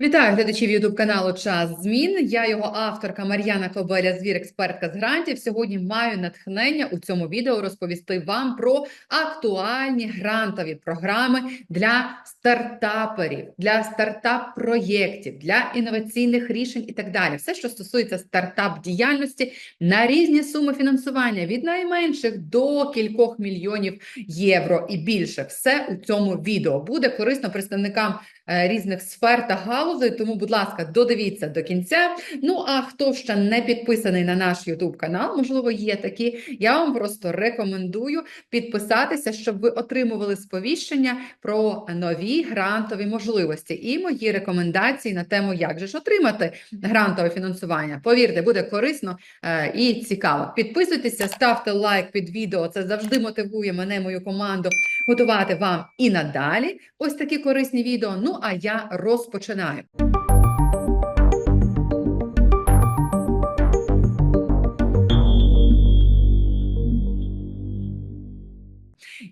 Вітаю глядачів Ютуб каналу Час Змін. Я його авторка Мар'яна Кобеля, звір експертка з грантів. Сьогодні маю натхнення у цьому відео розповісти вам про актуальні грантові програми для стартаперів, для стартап-проєктів, для інноваційних рішень і так далі. Все, що стосується стартап-діяльності на різні суми фінансування від найменших до кількох мільйонів євро і більше. Все у цьому відео буде корисно представникам різних сфер та галузей. Тому, будь ласка, додивіться до кінця. Ну а хто ще не підписаний на наш YouTube канал, можливо, є такі. Я вам просто рекомендую підписатися, щоб ви отримували сповіщення про нові грантові можливості і мої рекомендації на тему, як же ж отримати грантове фінансування. Повірте, буде корисно е, і цікаво. Підписуйтеся, ставте лайк під відео. Це завжди мотивує мене, мою команду готувати вам і надалі ось такі корисні відео. Ну а я розпочинаю.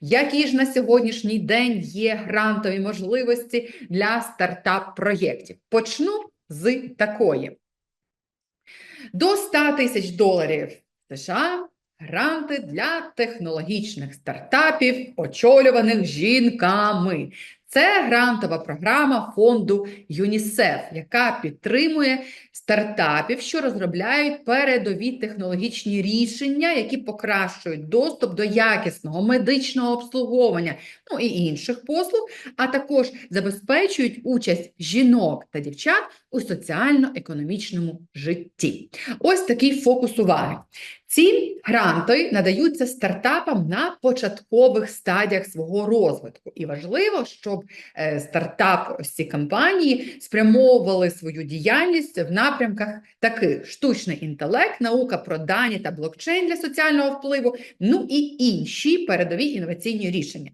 Які ж на сьогоднішній день є грантові можливості для стартап-проєктів? Почну з такої. До 100 тисяч доларів США гранти для технологічних стартапів, очолюваних жінками. Це грантова програма фонду ЮНІСЕФ, яка підтримує стартапів, що розробляють передові технологічні рішення, які покращують доступ до якісного медичного обслуговування, ну і інших послуг, а також забезпечують участь жінок та дівчат у соціально-економічному житті. Ось такий фокус уваги. Ці гранти надаються стартапам на початкових стадіях свого розвитку, і важливо, щоб е, стартап ці компанії спрямовували свою діяльність в напрямках таких: штучний інтелект, наука про дані та блокчейн для соціального впливу, ну і інші передові інноваційні рішення.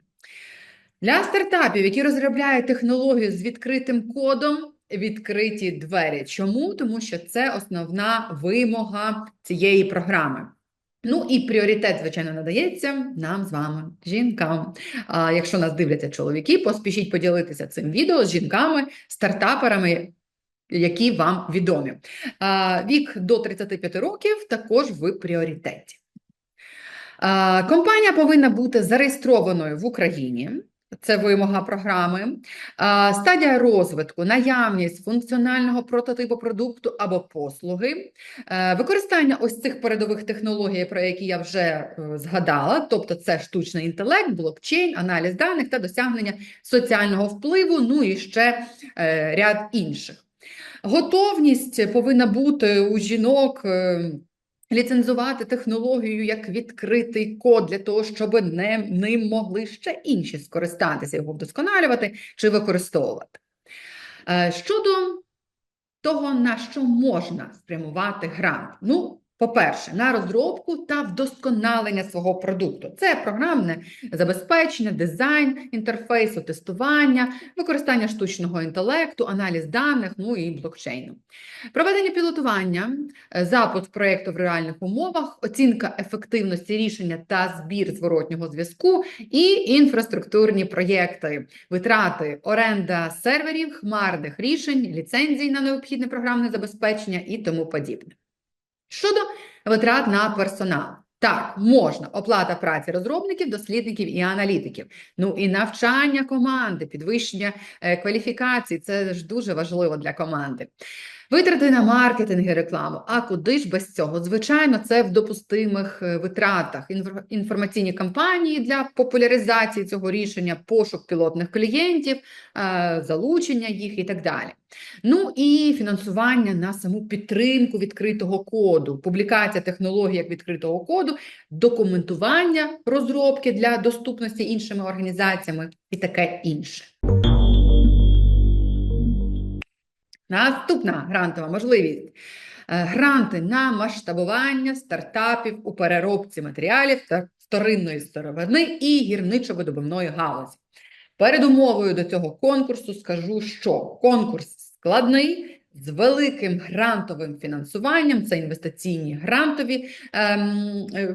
Для стартапів, які розробляють технологію з відкритим кодом, відкриті двері. Чому? Тому що це основна вимога цієї програми. Ну і пріоритет, звичайно, надається нам з вами, жінкам. А якщо нас дивляться чоловіки, поспішіть поділитися цим відео з жінками, стартаперами, які вам відомі. Вік до 35 років також в пріоритеті. Компанія повинна бути зареєстрованою в Україні. Це вимога програми, стадія розвитку, наявність функціонального прототипу продукту або послуги, Е, використання ось цих передових технологій, про які я вже е, згадала, тобто це штучний інтелект, блокчейн, аналіз даних та досягнення соціального впливу, ну і ще е, ряд інших. Готовність повинна бути у жінок. Ліцензувати технологію як відкритий код для того, щоб не, ним могли ще інші скористатися, його вдосконалювати чи використовувати. Е, Щодо того, на що можна спрямувати грант. Ну, по-перше, на розробку та вдосконалення свого продукту. Це програмне забезпечення, дизайн інтерфейсу, тестування, використання штучного інтелекту, аналіз даних, ну і блокчейну. Проведення пілотування, е, запуск проєкту в реальних умовах, оцінка ефективності рішення та збір зворотнього зв'язку і інфраструктурні проєкти, витрати, оренда серверів, хмарних рішень, ліцензій на необхідне програмне забезпечення і тому подібне. Щодо витрат на персонал. Так, можна оплата праці розробників, дослідників і аналітиків. Ну і навчання команди, підвищення е, кваліфікацій це ж дуже важливо для команди. Витрати на маркетинг і рекламу. А куди ж без цього? Звичайно, це в допустимих е, витратах. Інфор- Інформаційні кампанії для популяризації цього рішення, пошук пілотних клієнтів, е, залучення їх і так далі. Ну і фінансування на саму підтримку відкритого коду, публікація технологій як відкритого коду, документування розробки для доступності іншими організаціями і таке інше. Наступна грантова можливість. Е, Гранти на масштабування стартапів у переробці матеріалів та вторинної сировини і гірничо-видобувної галузі. Перед умовою до цього конкурсу скажу, що конкурс складний, з великим грантовим фінансуванням, це інвестиційні грантові ем, е,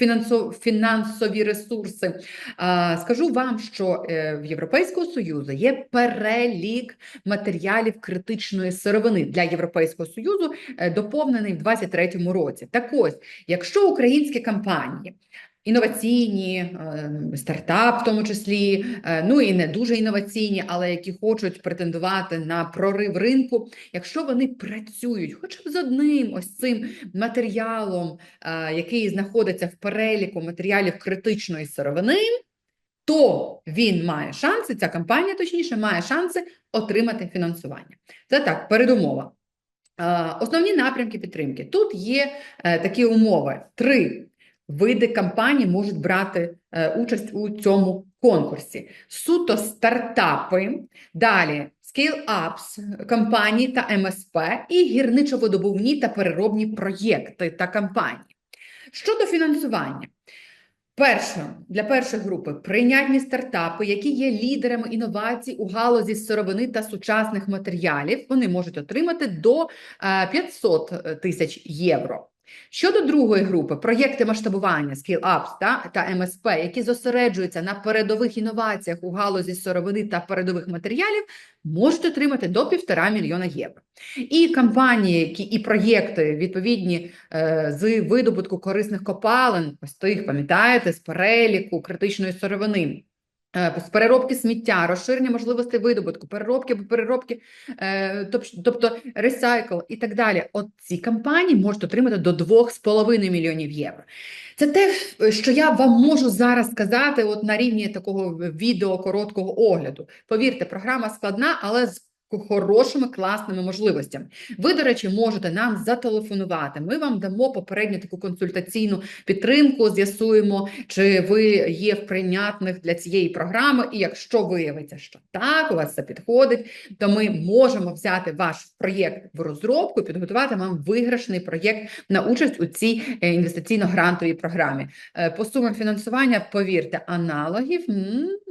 фінансо- фінансові ресурси. А, Скажу вам, що е, в Європейського Союзу є перелік матеріалів критичної сировини для Європейського Союзу, е, доповнений в 2023 році. Так ось, якщо українські компанії інноваційні, е, стартап, в тому числі, е, ну і не дуже інноваційні, але які хочуть претендувати на прорив ринку, якщо вони працюють хоча б з одним ось цим матеріалом, е, який знаходиться в переліку матеріалів критичної сировини, то він має шанси, ця компанія, точніше, має шанси отримати фінансування. Це так, передумова. Основні напрямки підтримки. Тут є такі умови: три види компаній можуть брати е, участь у цьому конкурсі. Суто стартапи, далі scale-ups компанії та МСП і гірничо-видобувні та переробні проєкти та компанії. Щодо фінансування. Перше, для першої групи прийнятні стартапи, які є лідерами інновацій у галузі сировини та сучасних матеріалів, вони можуть отримати до е, 500 тисяч євро. Щодо другої групи, проєкти масштабування Scale-Ups та, та МСП, які зосереджуються на передових інноваціях у галузі сировини та передових матеріалів, можуть отримати до півтора мільйона євро. І компанії, які і проєкти відповідні е, з видобутку корисних копалин, ось тих, пам'ятаєте, з переліку критичної сировини. Е, З переробки сміття, розширення можливостей видобутку, переробки або переробки, е, тобто ресайкл і так далі. От ці компанії можуть отримати до 2,5 мільйонів євро. Це те, що я вам можу зараз сказати, от на рівні такого відео короткого огляду. Повірте, програма складна, але з хорошими класними можливостями. Ви, до речі, можете нам зателефонувати. Ми вам дамо попередню таку консультаційну підтримку, з'ясуємо, чи ви є в прийнятних для цієї програми. І якщо виявиться, що так, у вас це підходить, то ми можемо взяти ваш проєкт в розробку і підготувати вам виграшний проєкт на участь у цій е, інвестиційно-грантовій програмі. Е, По сумам фінансування, повірте, аналогів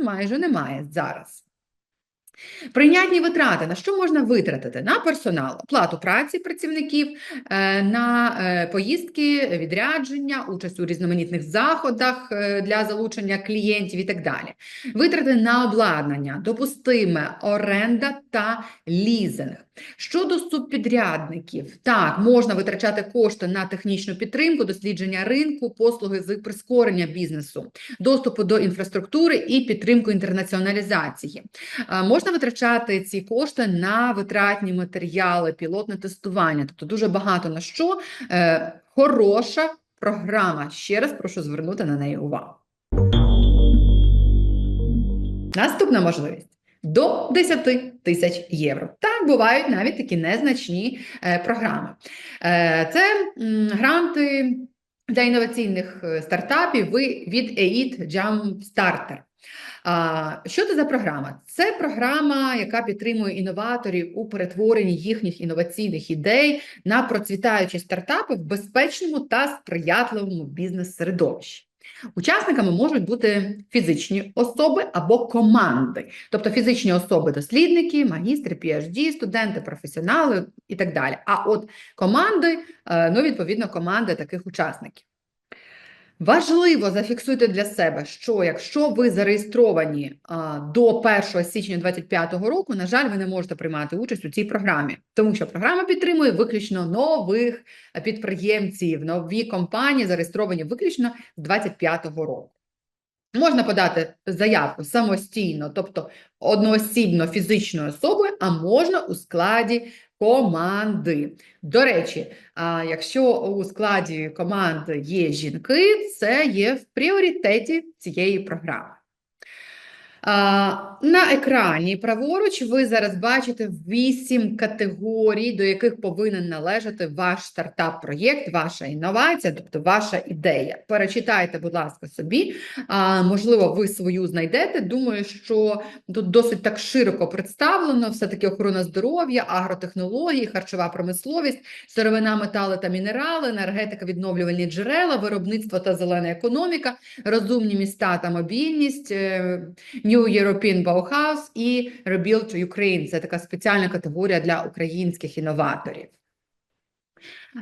майже немає зараз. Прийнятні витрати. На що можна витратити? На персонал, оплату праці працівників, е, на е, поїздки, відрядження, участь у різноманітних заходах е, для залучення клієнтів і так далі. Витрати на обладнання, допустиме оренда та лізинг. Щодо субпідрядників, так, можна витрачати кошти на технічну підтримку, дослідження ринку, послуги з прискорення бізнесу, доступу до інфраструктури і підтримку інтернаціоналізації. Можна витрачати ці кошти на витратні матеріали, пілотне тестування, тобто дуже багато на що. Е, хороша програма. Ще раз прошу звернути на неї увагу. Наступна можливість. До 10 тисяч євро. Так, бувають навіть такі незначні е, програми. Е, це гранти для інноваційних е, стартапів від EIT Jumpstarter. А, що це за програма? Це програма, яка підтримує інноваторів у перетворенні їхніх інноваційних ідей на процвітаючі стартапи в безпечному та сприятливому бізнес-середовищі. Учасниками можуть бути фізичні особи або команди, тобто фізичні особи, дослідники, магістри, PhD, студенти, професіонали і так далі. А от команди, е, ну, відповідно, команди таких учасників. Важливо зафіксуйте для себе, що якщо ви зареєстровані а, до 1 січня 2025 року, на жаль, ви не можете приймати участь у цій програмі, тому що програма підтримує виключно нових підприємців, нові компанії зареєстровані виключно з 2025 року. Можна подати заявку самостійно, тобто одноосібно фізичною особою, а можна у складі команди. До речі, а якщо у складі команди є жінки, це є в пріоритеті цієї програми. На екрані праворуч ви зараз бачите вісім категорій, до яких повинен належати ваш стартап-проєкт, ваша інновація, тобто ваша ідея. Перечитайте, будь ласка, собі. Можливо, ви свою знайдете. Думаю, що тут досить так широко представлено, все-таки охорона здоров'я, агротехнології, харчова промисловість, сировина, метали та мінерали, енергетика, відновлювальні джерела, виробництво та зелена економіка, розумні міста та мобільність, е, New European Bauhaus і Rebuild Ukraine. Це така спеціальна категорія для українських інноваторів.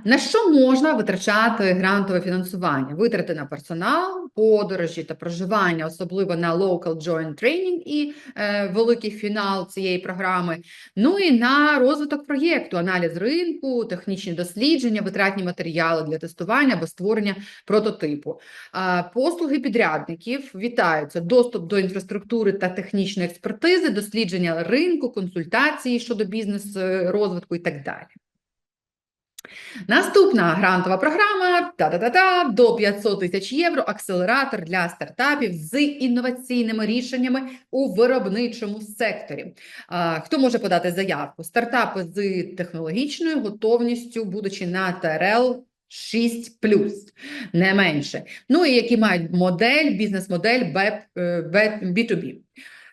На що можна витрачати грантове фінансування? Витрати на персонал, подорожі та проживання, особливо на Local Joint Training і е, великий фінал цієї програми. Ну і на розвиток проєкту, аналіз ринку, технічні дослідження, витратні матеріали для тестування або створення прототипу. А, послуги підрядників вітаються: доступ до інфраструктури та технічної експертизи, дослідження ринку, консультації щодо бізнес-розвитку і так далі. Наступна грантова програма та-та-та-та, до 500 тисяч євро. Акселератор для стартапів з інноваційними рішеннями у виробничому секторі. Хто може подати заявку? Стартапи з технологічною готовністю, будучи на ТРЛ 6 не менше. Ну і які мають модель, бізнес-модель B2B.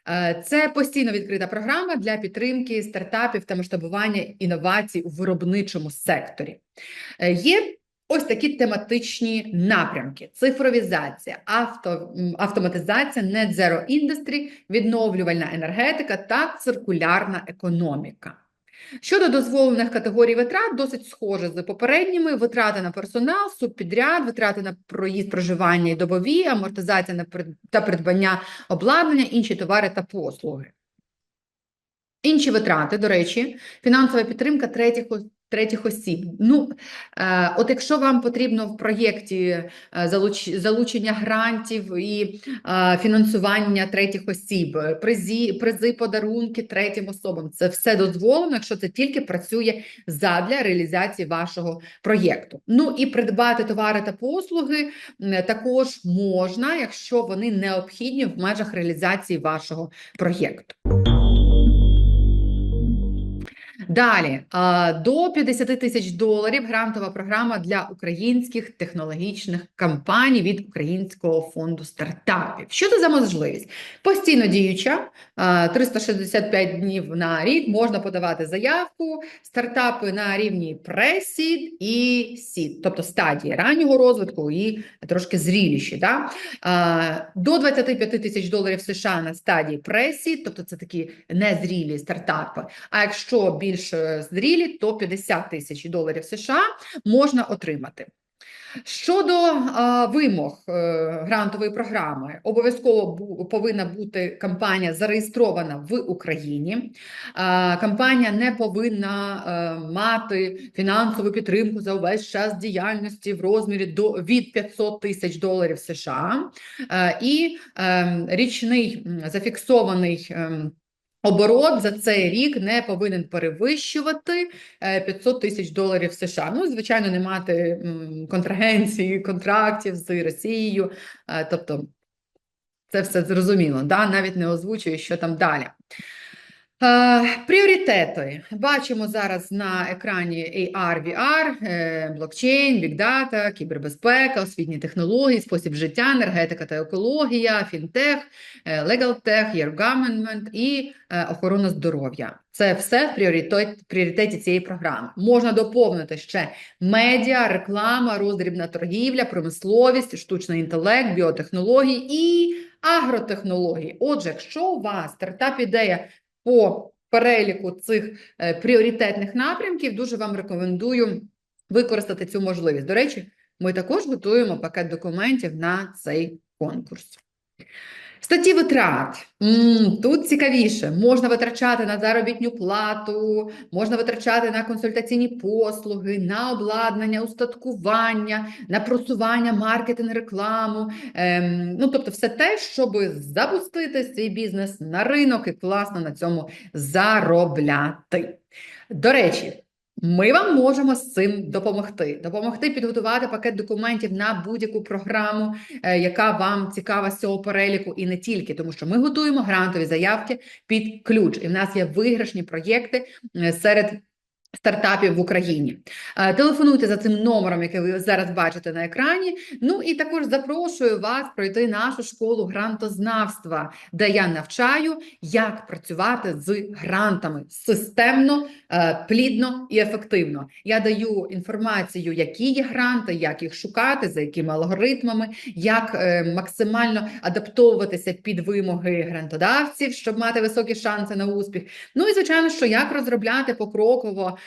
Е, Це постійно відкрита програма для підтримки стартапів та масштабування інновацій у виробничому секторі. Е, Є ось такі тематичні напрямки: цифровізація, авто, автоматизація, net zero відновлювальна енергетика та циркулярна економіка. Щодо дозволених категорій витрат, досить схоже з попередніми: витрати на персонал, субпідряд, витрати на проїзд, проживання і добові, амортизація та придбання обладнання, інші товари та послуги. Інші витрати, до речі, фінансова підтримка третіх, третіх осіб. Ну, е, от якщо вам потрібно в проєкті е, залуч, залучення грантів і е, фінансування третіх осіб, призі, призи, подарунки третім особам, це все дозволено, якщо це тільки працює задля реалізації вашого проєкту. Ну і придбати товари та послуги також можна, якщо вони необхідні в межах реалізації вашого проєкту. Далі до 50 тисяч доларів грантова програма для українських технологічних компаній від Українського фонду стартапів. Що це за можливість? Постійно діюча, 365 днів на рік можна подавати заявку, стартапи на рівні pre-seed і seed, тобто стадії раннього розвитку і трошки зріліші. Да? До 25 тисяч доларів США на стадії pre-seed, тобто це такі незрілі стартапи. А якщо більш е, зрілі, то 50 тисяч доларів США можна отримати. Щодо а, вимог е, грантової програми, обов'язково бу- повинна бути компанія зареєстрована в Україні. А, компанія не повинна е, мати фінансову підтримку за увесь час діяльності в розмірі до від 500 тисяч доларів США. Е, і ем, річний зафіксований. ем, Оборот за цей рік не повинен перевищувати е, 500 тисяч доларів США. Ну, звичайно, не мати контрагенції, контрактів з Росією. е, Тобто, це все зрозуміло, да? навіть не озвучую, що там далі. Е, Пріоритети бачимо зараз на екрані AR, VR, е, блокчейн, бікдата, кібербезпека, освітні технології, спосіб життя, енергетика та екологія, фінтех, легалтех, government і е, охорона здоров'я. Це все в пріоритет, пріоритеті цієї програми. Можна доповнити ще медіа, реклама, роздрібна торгівля, промисловість, штучний інтелект, біотехнології і агротехнології. Отже, якщо у вас стартап-ідея по переліку цих е, пріоритетних напрямків, дуже вам рекомендую використати цю можливість. До речі, ми також готуємо пакет документів на цей конкурс. Статті витрат. Тут цікавіше. Можна витрачати на заробітну плату, можна витрачати на консультаційні послуги, на обладнання, устаткування, на просування, маркетинг, рекламу. Ем, ну, тобто, все те, щоб запустити свій бізнес на ринок і класно на цьому заробляти. До речі, ми вам можемо з цим допомогти. Допомогти підготувати пакет документів на будь-яку програму, е, яка вам цікава з цього переліку, і не тільки, тому що ми готуємо грантові заявки під ключ. І в нас є виграшні проєкти е, серед Стартапів в Україні. Е, Телефонуйте за цим номером, який ви зараз бачите на екрані. Ну і також запрошую вас пройти нашу школу грантознавства, де я навчаю, як працювати з грантами системно, е, плідно і ефективно. Я даю інформацію, які є гранти, як їх шукати, за якими алгоритмами, як е, максимально адаптовуватися під вимоги грантодавців, щоб мати високі шанси на успіх. Ну і звичайно, що як розробляти покроково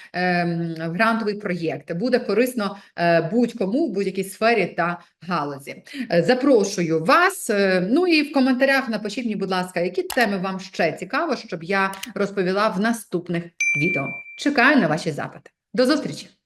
грантовий проєкт. Буде корисно е, будь-кому в будь-якій сфері та галузі. Е, Запрошую вас. е, Ну і в коментарях напишіть мені, будь ласка, які теми вам ще цікаво, щоб я розповіла в наступних відео. Чекаю на ваші запити. До зустрічі!